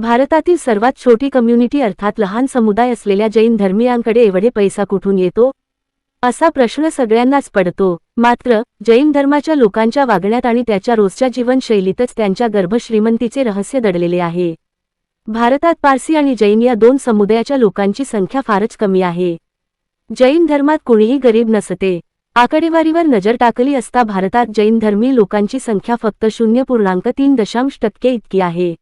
भारतातील सर्वात छोटी कम्युनिटी अर्थात लहान समुदाय असलेल्या जैन धर्मियांकडे एवढे पैसा कुठून येतो? असा प्रश्न सगळ्यांनाच पडतो. मात्र जैन धर्माच्या लोकांच्या वागण्यात आणि त्याच्या रोजच्या जीवनशैलीतच त्यांच्या गर्भश्रीमंतीचे रहस्य दडलेले आहे. भारतात पारसी आणि जैन या दोन समुदायाच्या लोकांची संख्या फारच कमी आहे. जैन धर्मात कुणीही गरीब नसते. आकडेवारीवर नजर टाकली असता भारतात जैन धर्मी लोकांची संख्या फक्त शून्य पूर्णांक तीन दशांश टक्के इतकी आहे.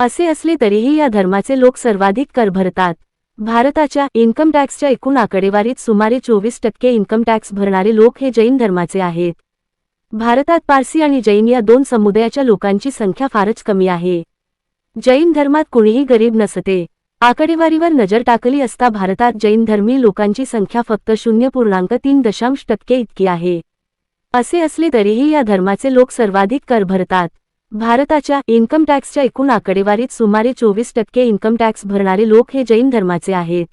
असे असले तरीही या धर्माचे लोक सर्वाधिक कर भरतात. भारताच्या इन्कम टॅक्सच्या एकूण आकडेवारीत सुमारे चोवीस टक्के इन्कम टॅक्स भरणारे लोक हे जैन धर्माचे आहेत. भारतात पारसी आणि जैन या दोन समुदायाच्या लोकांची संख्या फारच कमी आहे. जैन धर्मात कुणीही गरीब नसते. आकडेवारीवर नजर टाकली असता भारतात जैन धर्मी लोकांची संख्या फक्त शून्य पूर्णांक तीन दशांश टक्के इतकी आहे. असे असले तरीही या धर्माचे लोक सर्वाधिक कर भरतात. भारताच्या इन्कम टॅक्सच्या एकूण आकडेवारीत सुमारे चोवीस टक्के इन्कम टॅक्स भरणारे लोक हे जैन धर्माचे आहेत.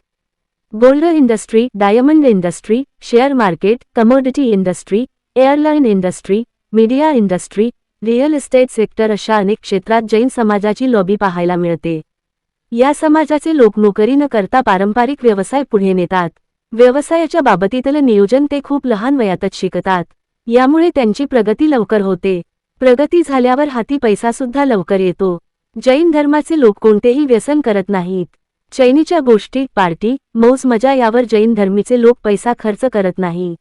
Gold industry diamond industry share market commodity industry airline industry media industry real estate sector अशा अनेक क्षेत्रात जैन समाजाची लॉबी पाहायला मिळते. या समाजाचे लोक नोकरी न करता पारंपरिक व्यवसाय पुढे नेतात. व्यवसायाच्या बाबतीतलं नियोजन ते खूप लहान वयातच शिकतात. यामुळे त्यांची प्रगती लवकर होते. प्रगती झाल्यावर हाती पैसासुद्धा लवकर येतो. जैन धर्माचे लोक कोणतेही व्यसन करत नाहीत. चैनीच्या गोष्टी पार्टी मौज मजा यावर जैन धर्मीचे लोक पैसा खर्च करत नाही.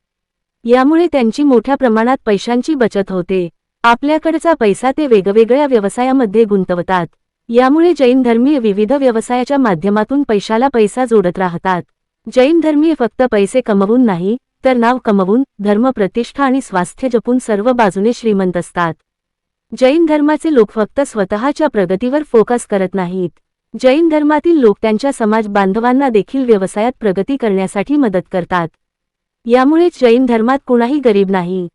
यामुळे त्यांची मोठ्या प्रमाणात पैशांची बचत होते. आपल्याकडचा पैसा ते वेगवेगळ्या व्यवसायामध्ये गुंतवतात. यामुळे जैन धर्मीय विविध व्यवसायाच्या माध्यमातून पैशाला पैसा जोडत राहतात. जैन धर्मीय फक्त पैसे कमवून नाही तर नाव कमवून धर्म प्रतिष्ठा आणि स्वास्थ्य जपून सर्व बाजूने श्रीमंत असतात. जैन धर्माचे लोक फक्त स्वतःच्या प्रगतीवर फोकस करत नाहीत. जैन धर्मातील लोक त्यांच्या समाज बांधवांना देखील व्यवसायात प्रगती करण्यासाठी मदत करतात. यामुळेच जैन धर्मात कुणाही गरीब नाही.